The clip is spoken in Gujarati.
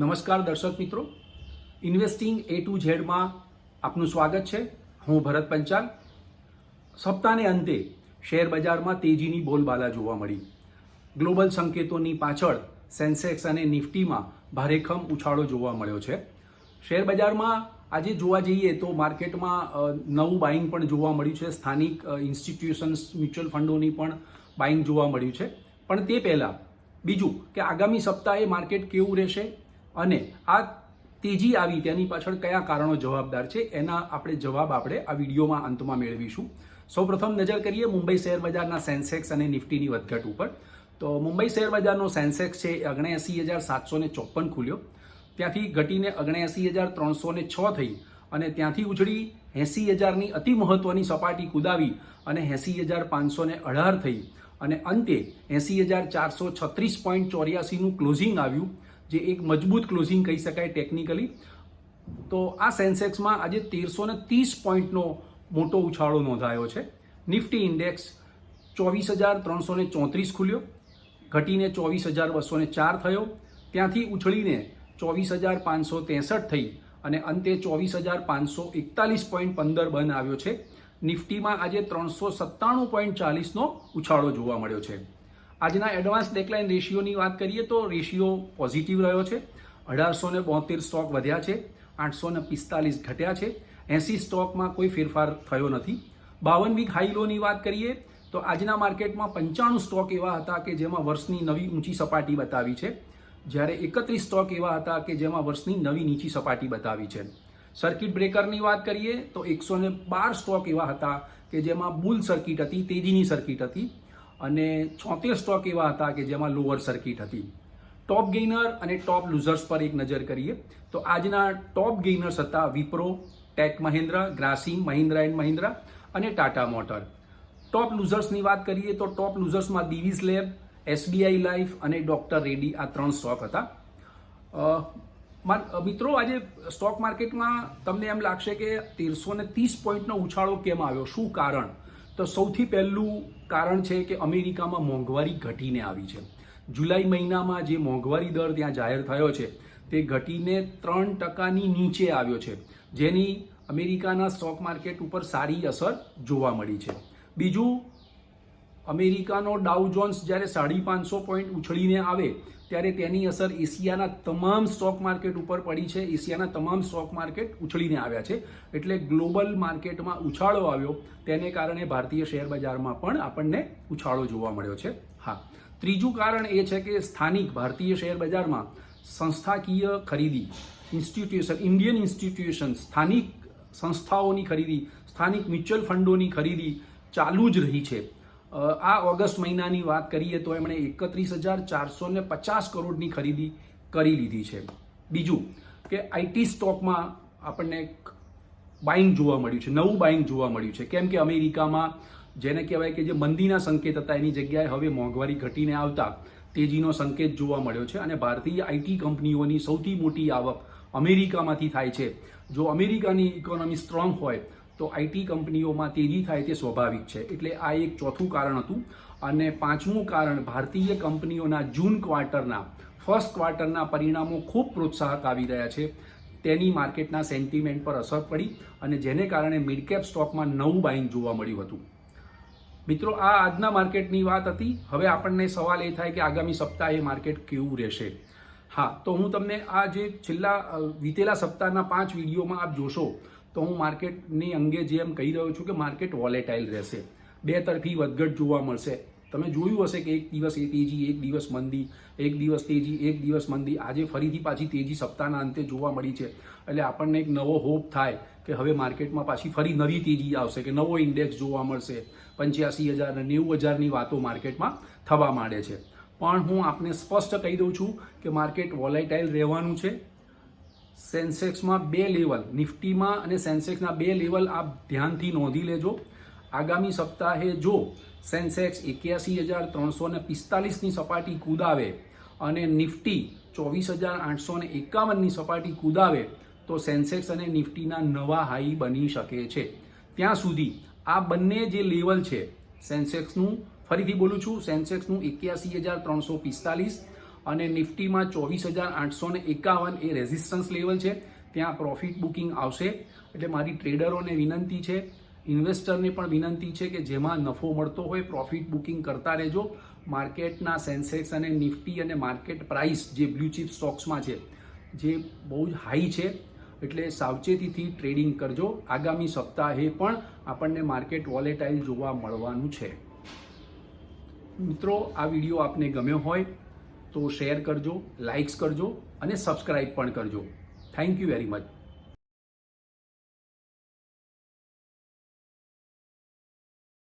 નમસ્કાર દર્શક મિત્રો. ઇન્વેસ્ટિંગ એ ટુ ઝેડમાં આપનું સ્વાગત છે. હું ભરત પંચાલ. સપ્તાહને અંતે શેર બજારમાં તેજીની બોલબાલા જોવા મળી. ગ્લોબલ સંકેતોની પાછળ સેન્સેક્સ અને નિફ્ટીમાં ભારેખમ ઉછાળો જોવા મળ્યો છે. શેર બજારમાં આજે જોવા જઈએ તો માર્કેટમાં નવું બાઇંગ પણ જોવા મળ્યું છે. સ્થાનિક ઇન્સ્ટિટ્યુશન્સ મ્યુચ્યુઅલ ફંડોની પણ બાઇંગ જોવા મળ્યું છે. પણ તે પહેલાં બીજું કે આગામી સપ્તાહે માર્કેટ કેવું રહેશે? અને આ તેજી આવી તેની પાછળ કયા કારણો જવાબદાર છે એના આપણે જવાબ આપણે આ વિડીયોમાં અંતમાં મેળવીશું. સૌપ્રથમ નજર કરીએ મુંબઈ શેર બજારના સેન્સેક્સ અને નિફ્ટીની વધઘટ ઉપર. તો મુંબઈ શેર બજારનો સેન્સેક્સ છે ઓગણએંસી હજાર સાતસો ને ચોપન ખુલ્યો. ત્યાંથી ઘટીને ઓગણએંસી હજાર ત્રણસો ને છ થઈ અને ત્યાંથી ઉછળી એંસી હજારની અતિ મહત્વની સપાટી કુદાવી અને એંસી હજાર પાંચસો ને અઢાર થઈ. અને અંતે એંસી હજાર ચારસો છત્રીસ પોઈન્ટ ચોર્યાસીનું ક્લોઝિંગ આવ્યું. જે એક મજબૂત ક્લોઝિંગ કહી શકાય ટેકનિકલી તો આ સેન્સેક્સમાં આજે તેરસો ને ત્રીસ પોઈન્ટનો મોટો ઉછાળો નોંધાયો છે. નિફ્ટી ઇન્ડેક્સ ચોવીસ હજાર ત્રણસો ને ચોત્રીસ ખુલ્યો. ઘટીને ચોવીસ હજાર બસો ને ચાર થયો. ત્યાંથી ઉછળીને ચોવીસ હજાર પાંચસો ત્રેસઠ થઈ અને અંતે ચોવીસ હજાર પાંચસો એકતાલીસ પોઈન્ટ પંદર બંધ આવ્યો છે. નિફ્ટીમાં આજે ત્રણસો સત્તાણું પોઈન્ટ ચાલીસનો ઉછાળો જોવા મળ્યો છે. આજના એડવાન્સ ડેકલાઇન રેશિયોની વાત કરીએ તો રેશિયો પોઝિટિવ રહ્યો છે. અઢારસો ને બોતેર સ્ટોક વધ્યા છે. આઠસો ને પિસ્તાલીસ ઘટ્યા છે. એંસી સ્ટોકમાં કોઈ ફેરફાર થયો નથી. બાવન વીક હાઈ લોની વાત કરીએ તો આજના માર્કેટમાં પંચાણું સ્ટોક એવા હતા કે જેમાં વર્ષની નવી ઊંચી સપાટી બતાવી છે. જ્યારે એકત્રીસ સ્ટોક એવા હતા કે જેમાં વર્ષની નવી નીચી સપાટી બતાવી છે. સર્કિટ બ્રેકરની વાત કરીએ તો એકસો બાર સ્ટોક એવા હતા કે જેમાં બુલ સર્કિટ હતી, તેજીની સર્કિટ હતી. અને છોતેર સ્ટોક એવા હતા કે જેમાં લોઅર સર્કિટ હતી. ટોપ ગેઇનર અને ટોપ લૂઝર્સ પર એક નજર કરીએ, તો આજના ટોપ ગેઇનર્સ હતા વિપ્રો, ટેક મહિન્દ્રા, ગ્રાસિમ, મહિન્દ્રા એન્ડ મહિન્દ્રા અને ટાટા મોટર. ટોપ લૂઝર્સની વાત કરીએ તો ટોપ લૂઝર્સમાં દિવીઝ લેબ એસબીઆઈ લાઈફ અને ડોક્ટર રેડી આ ત્રણ સ્ટોક હતા. મિત્રો આજે સ્ટોક માર્કેટમાં તમને એમ લાગશે કે તેરસો ને ત્રીસ પોઈન્ટનો ઉછાળો કેમ આવ્યો? શું કારણ? તો સૌથી પહેલું કારણ છે કે અમેરિકામાં મોંઘવારી ઘટીને આવી છે. જુલાઈ મહિનામાં જે મોંઘવારી દર ત્યાં જાહેર થયો છે, તે ઘટીને ત્રણ ટકાની નીચે આવ્યો છે, જેની અમેરિકાના સ્ટોક માર્કેટ ઉપર સારી અસર જોવા મળી છે. બીજું અમેરિકાનો ડાઉ જોન્સ જ્યારે સાડી પાંચસો પોઈન્ટ ઉછળીને આવે, ત્યારે તેની અસર એશિયાના તમામ સ્ટોક માર્કેટ ઉપર પડી છે. એશિયાના તમામ સ્ટોક માર્કેટ ઉછળીને આવ્યા છે. એટલે ગ્લોબલ માર્કેટમાં ઉછાળો આવ્યો. તેને કારણે ભારતીય શેર બજારમાં પણ આપણને ઉછાળો જોવા મળ્યો છે. હા. ત્રીજું કારણ એ છે કે સ્થાનિક ભારતીય શેર બજારમાં સંસ્થાકીય ખરીદી ઇન્સ્ટિટ્યુશન ઇન્ડિયન ઇન્સ્ટિટ્યુશન સ્થાનિક સંસ્થાઓની ખરીદી, સ્થાનિક મ્યુચ્યુઅલ ફંડોની ખરીદી ચાલુ જ રહી છે. આ ઓગસ્ટ મહિનાની વાત કરીએ તો એમણે એકત્રીસ હજાર ચારસો ને પચાસ કરોડની ખરીદી કરી લીધી છે. બીજું કે આઈટી સ્ટોકમાં આપણને બાઇંગ જોવા મળ્યું છે, નવું બાઇંગ જોવા મળ્યું છે. કેમ કે અમેરિકામાં જેને કહેવાય કે જે મંદીના સંકેત હતા, એની જગ્યાએ હવે મોંઘવારી ઘટીને આવતા તેજીનો સંકેત જોવા મળ્યો છે અને ભારતીય આઈટી કંપનીઓની સૌથી મોટી આવક અમેરિકામાંથી થાય છે. જો અમેરિકાની ઇકોનોમી સ્ટ્રોંગ હોય તો આઈટી કંપનીઓમાં તેજી થાય તે સ્વાભાવિક છે. એટલે આ એક ચોથું કારણ હતું. અને પાંચમું કારણ, ભારતીય કંપનીઓના જૂન ક્વાર્ટરના, ફર્સ્ટ ક્વાર્ટરના પરિણામો ખૂબ પ્રોત્સાહક આવી રહ્યા છે. તેની માર્કેટના સેન્ટિમેન્ટ પર અસર પડી અને જેને કારણે મિડ કેપ સ્ટોકમાં નવું બાઇંગ જોવા મળ્યું હતું. મિત્રો, આ આજના માર્કેટની વાત હતી. હવે આપણને સવાલ એ થાય કે આગામી સપ્તાહે માર્કેટ કેવું રહેશે? હા, તો હું તમને આ જે છેલ્લા વીતેલા સપ્તાહના પાંચ વિડીયોમાં આપ જોશો, તો હું માર્કેટની અંગે જેમ કહી રહ્યો છું કે માર્કેટ વોલેટાઇલ રહેશે. બે તરફી વધઘટ જોવા મળશે. તમે જોયું હશે કે એક દિવસ એ તેજી, એક દિવસ મંદી, એક દિવસ તેજી, એક દિવસ મંદી. આજે ફરીથી પાછી તેજી સપ્તાહના અંતે જોવા મળી છે. એટલે આપણને એક નવો હોપ થાય કે હવે માર્કેટમાં પાછી ફરી નવી તેજી આવશે, કે નવો ઇન્ડેક્સ જોવા મળશે. પંચ્યાસી હજાર નેવું હજારની વાતો માર્કેટમાં થવા માંડે છે. પણ હું આપને સ્પષ્ટ કહી દઉં છું કે માર્કેટ વોલેટાઇલ રહેવાનું છે. સેન્સેક્સમાં બે લેવલ, નિફ્ટીમાં અને સેન્સેક્સના બે લેવલ આપ ધ્યાનથી નોંધી લેજો. આગામી સપ્તાહે જો સેન્સેક્સ એક્યાસી હજાર ત્રણસો ને પિસ્તાલીસની સપાટી કૂદાવે અને નિફ્ટી ચોવીસ હજાર આઠસો ને એકાવનની સપાટી કૂદાવે, તો સેન્સેક્સ અને નિફ્ટીના નવા હાઈ બની શકે છે. ત્યાં સુધી આ બંને જે લેવલ છે, સેન્સેક્સનું ફરીથી બોલું છું, સેન્સેક્સનું એક્યાસી હજાર ત્રણસો પિસ્તાલીસ અને નિફ્ટીમાં ચોવીસ હજાર આઠસો એકાવન એ રેઝિસ્ટન્સ લેવલ છે. ત્યાં પ્રોફિટ બુકિંગ આવશે. એટલે મારી ટ્રેડરોને વિનંતી છે ઇન્વેસ્ટરને પણ વિનંતી છે કે જેમાં નફો મળતો હોય પ્રોફિટ બુકિંગ કરતા રહેજો. માર્કેટના સેન્સેક્સ અને નિફ્ટી અને માર્કેટ પ્રાઇસ જે બ્લુચિપ સ્ટોક્સમાં છે, જે બહુ જ હાઈ છે. એટલે સાવચેતીથી ટ્રેડિંગ કરજો. આગામી સપ્તાહે પણ આપણને માર્કેટ વોલેટાઇલ જોવા મળવાનું છે. મિત્રો, આ વીડિયો આપને ગમ્યો હોય તો શેર કરજો લાઇક્સ કરજો અને સબસ્ક્રાઇબ પણ કરજો. Thank you very much